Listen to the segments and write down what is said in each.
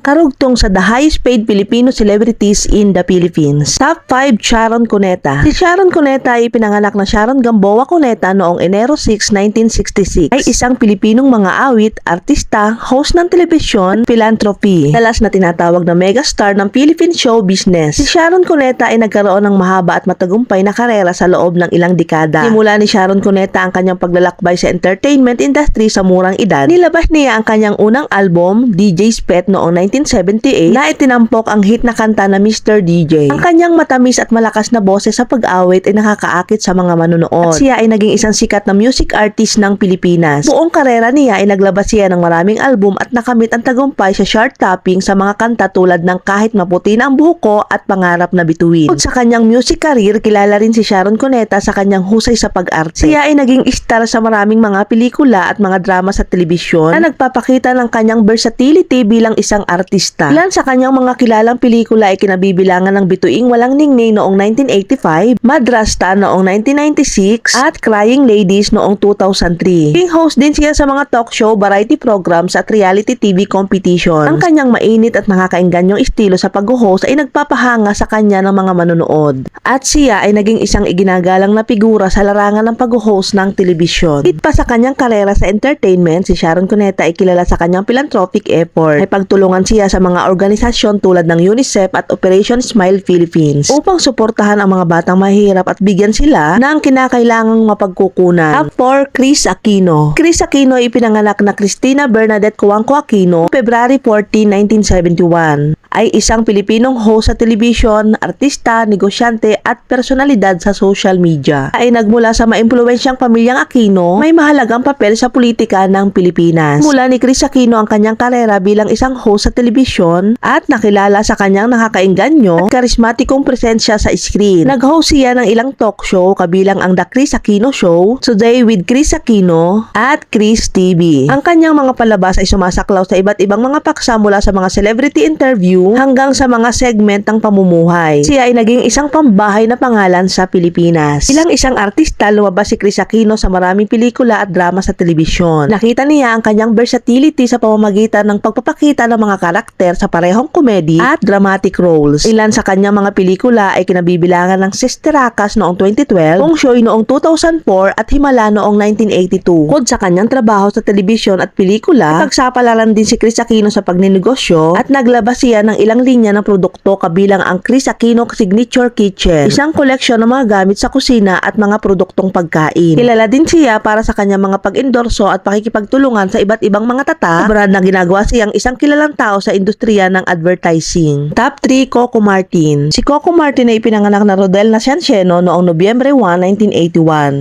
karugtong sa the highest paid Filipino celebrities in the Philippines. Top 5 Sharon Cuneta. Si Sharon Cuneta ay pinanganak na Sharon Gamboa Cuneta noong Enero 6, 1966. Ay isang Pilipinong mga awit, artista, host ng telebisyon, philanthropy. Dalas na tinatawag na megastar ng Philippine show business. Si Sharon Cuneta ay nagkaroon ng mahaba at matagumpay na karera sa loob ng ilang dekada. Simula ni Sharon Cuneta ang kanyang paglalakbay sa entertainment industry sa murang edad. Nilabas niya ang kanyang unang album, DJ's Pet, noong 1978 na itinampok ang hit na kanta na Mr. DJ. Ang kanyang matamis at malakas na boses sa pag-awit ay nakakaakit sa mga manonood. At siya ay naging isang sikat na music artist ng Pilipinas. Buong karera niya ay naglabas siya ng maraming album at nakamit ang tagumpay sa chart topping sa mga kanta tulad ng Kahit Maputi na ang Buhok at Pangarap na Bituin. Bukod sa kanyang music career, kilala rin si Sharon Cuneta sa kanyang husay sa pag-arte. Siya ay naging star sa maraming mga pelikula at mga drama sa telebisyon na nagpapakita ng kanyang versatility bilang isang artista. Ilan sa kanyang mga kilalang pelikula ay kinabibilangan ng Bituing Walang Ningning noong 1985, Madrasta noong 1996, at Crying Ladies noong 2003. King host din siya sa mga talk show, variety programs at reality TV competitions. Ang kanyang mainit at nakakainganyong estilo sa pag-host ay nagpapahanga sa kanya ng mga manonood. At siya ay naging isang iginagalang na figura sa larangan ng pag-host ng telebisyon. Hit pa sa kanyang karera sa entertainment, si Sharon Cuneta ay kilala sa kanyang philanthropic effort. May pagtulungan siya sa mga organisasyon tulad ng UNICEF at Operation Smile Philippines upang suportahan ang mga batang mahirap at bigyan sila ng kinakailangang mapagkukunan. Top 4, Chris Aquino. Chris Aquino ay pinanganak na Christina Bernadette Cuangco Aquino February 14, 1971 ay isang Pilipinong host sa television, artista, negosyante at personalidad sa social media. Ay nagmula sa maimpluwensyang pamilyang Aquino, may mahalagang papel sa politika ng Pilipinas. Mula ni Chris Aquino ang kanyang karera bilang isang host sa television at nakilala sa kanyang nakakainganyo at karismatikong presensya sa screen. Nag-host siya ng ilang talk show kabilang ang The Chris Aquino Show, Today with Chris Aquino at Chris TV. Ang kanyang mga palabas ay sumasaklaw sa iba't ibang mga paksa mula sa mga celebrity interview hanggang sa mga segment ng pamumuhay. Siya ay naging isang pambahay na pangalan sa Pilipinas. Bilang isang artista, lumabas si Chris Aquino sa maraming pelikula at drama sa telebisyon. Nakita niya ang kanyang versatility sa pamamagitan ng pagpapakita ng mga karakter sa parehong komedy at dramatic roles. Ilan sa kanyang mga pelikula ay kinabibilangan ng Sister Akas noong 2012, Kung Shoy noong 2004 at Himala noong 1982. Kod sa kanyang trabaho sa telebisyon at pelikula, pagsapalaran din si Chris Aquino sa pagninegosyo at naglabas siya ng ilang linya ng produkto kabilang ang Chris Aquino Signature Kitchen, isang koleksyon ng mga gamit sa kusina at mga produktong pagkain. Kilala din siya para sa kanyang mga pag-endorso at pakikipagtulungan sa iba't ibang mga tata, brand na ginagawa siyang isang kilalang tao sa industriya ng advertising. Top 3, Coco Martin. Si Coco Martin ay pinanganak na Rodel Naciancieno noong Nobyembre 1,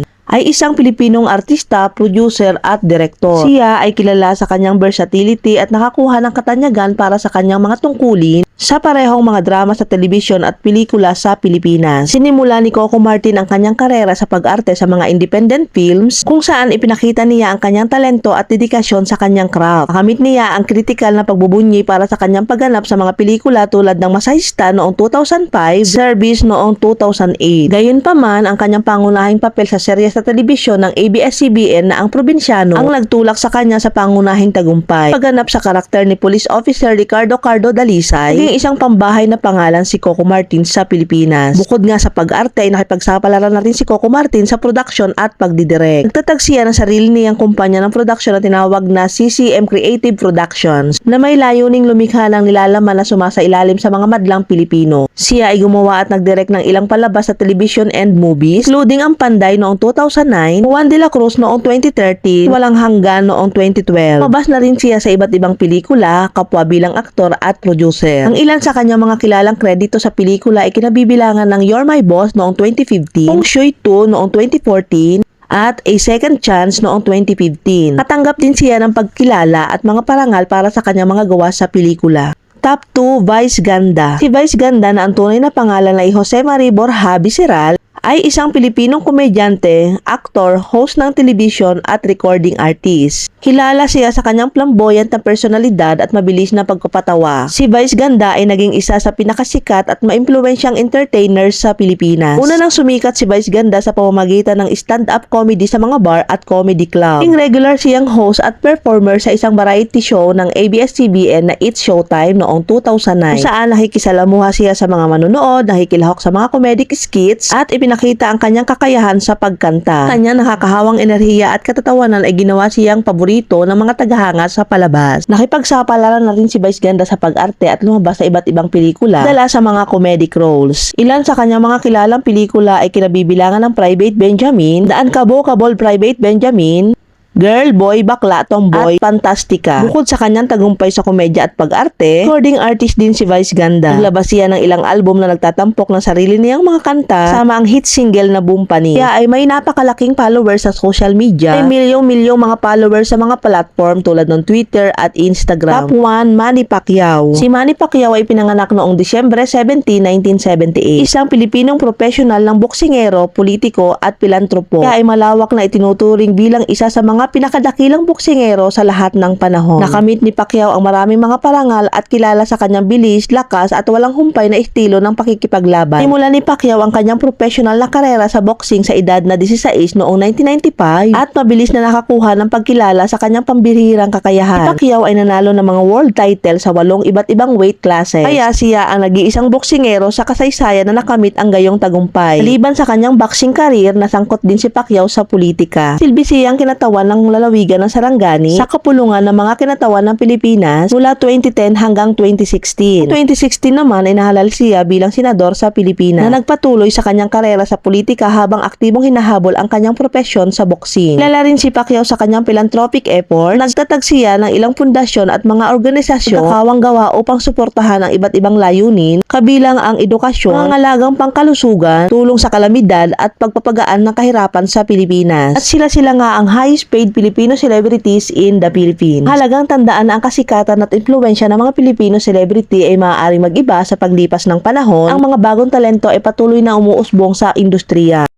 1981 ay isang Pilipinong artista, producer at direktor. Siya ay kilala sa kanyang versatility at nakakuha ng katanyagan para sa kanyang mga tungkulin sa parehong mga drama sa telebisyon at pelikula sa Pilipinas. Sinimula ni Coco Martin ang kanyang karera sa pag-arte sa mga independent films kung saan ipinakita niya ang kanyang talento at dedikasyon sa kanyang craft. Nakamit niya ang critical na pagbubunyi para sa kanyang pagganap sa mga pelikula tulad ng Masahista noong 2005, Service noong 2008. Gayunpaman, ang kanyang pangunahing papel sa serye sa telebisyon ng ABS-CBN na ang probinsyano ang nagtulak sa kanya sa pangunahing tagumpay. Pagganap sa karakter ni Police Officer Ricardo Cardo Dalisay, naging isang pambahay na pangalan si Coco Martin sa Pilipinas. Bukod nga sa pag-arte ay nakipagsapalaran na rin si Coco Martin sa production at pagdidirect. Nagtatag siya ng sarili niyang kumpanya ng production na tinawag na CCM Creative Productions na may layuning lumikha ng nilalaman na sumasa sa mga madlang Pilipino. Siya ay gumawa at nagdirect ng ilang palabas sa television and movies, including ang Panday noong 2009, Juan de la Cruz noong 2013, Walang Hanggan noong 2012. Mabas na rin siya sa iba't ibang pelikula, kapwa bilang aktor at producer. Ang ilan sa kanyang mga kilalang kredito sa pelikula ay kinabibilangan ng You're My Boss noong 2015, Kung Shui 2 noong 2014, at A Second Chance noong 2015. Katanggap din siya ng pagkilala at mga parangal para sa kanyang mga gawa sa pelikula. Top 2, Vice Ganda. Si Vice Ganda na ang tunay na pangalan ay Jose Marie Borja Bisiral ay isang Pilipinong komedyante, aktor, host ng television at recording artist. Kilala siya sa kanyang flamboyant na personalidad at mabilis na pagpapatawa. Si Vice Ganda ay naging isa sa pinakasikat at maimpluwensyang entertainers sa Pilipinas. Una nang sumikat si Vice Ganda sa pamamagitan ng stand-up comedy sa mga bar at comedy club. Naging regular siyang host at performer sa isang variety show ng ABS-CBN na It's Showtime noong 2009 kung saan nakikisalamuha siya sa mga manonood, nakikilahok sa mga comedic skits at ipinakita ang kanyang kakayahan sa pagkanta. Kanyang nakakahawang enerhiya at katatawanan ay ginawa siyang paborito ng mga tagahanga sa palabas. Nakipagsapalaran na rin si Vice Ganda sa pag-arte at lumabas sa iba't ibang pelikula dala sa mga comedic roles. Ilan sa kanyang mga kilalang pelikula ay kinabibilangan ng Private Benjamin, Daan Kabo Kabol Private Benjamin, Girl, Boy, Bakla, Tomboy, at Fantastica. Bukod sa kanyang tagumpay sa komedya at pag-arte, recording artist din si Vice Ganda. Naglabas siya ng ilang album na nagtatampok ng sarili niyang mga kanta sama ang hit single na Bumpani. Kaya ay may napakalaking followers sa social media. May milyong-milyong mga followers sa mga platform tulad ng Twitter at Instagram. Top 1, Manny Pacquiao. Si Manny Pacquiao ay pinanganak noong Disyembre 17, 1978. Isang Pilipinong profesional ng boksingero, politiko at pilantropo. Kaya ay malawak na itinuturing bilang isa sa mga pinakadakilang boksingero sa lahat ng panahon. Nakamit ni Pacquiao ang maraming mga parangal at kilala sa kanyang bilis, lakas at walang humpay na estilo ng pakikipaglaban. Simula ni Pacquiao ang kanyang professional na karera sa boxing sa edad na 16 noong 1995 at mabilis na nakakuha ng pagkilala sa kanyang pambihirang kakayahan. Si Pacquiao ay nanalo ng mga world title sa walong iba't ibang weight classes. Kaya siya ang nag-iisang boksingero sa kasaysayan na nakamit ang gayong tagumpay. Maliban sa kanyang boxing career, nasangkot din si Pacquiao sa politika. Silbi siyang kinatawan ng lalawigan ng Sarangani sa kapulungan ng mga kinatawan ng Pilipinas mula 2010 hanggang 2016. Noong 2016 naman ay nahalal siya bilang senador sa Pilipinas na nagpatuloy sa kanyang karera sa politika habang aktibong hinahabol ang kanyang propesyon sa boxing. Kilala rin si Pacquiao sa kanyang philanthropic effort. Nagtatag siya ng ilang pundasyon at mga organisasyon na kawang gawa upang suportahan ang iba't ibang layunin kabilang ang edukasyon, pangalagang pangkalusugan, tulong sa kalamidad at pagpapagaan ng kahirapan sa Pilipinas. At sila-sila nga ang highest paid Filipino celebrities in the Philippines. Halagang tandaan na ang kasikatan at impluensya ng mga Filipino celebrity ay maaaring mag-iba sa paglipas ng panahon. Ang mga bagong talento ay patuloy na umuusbong sa industriya.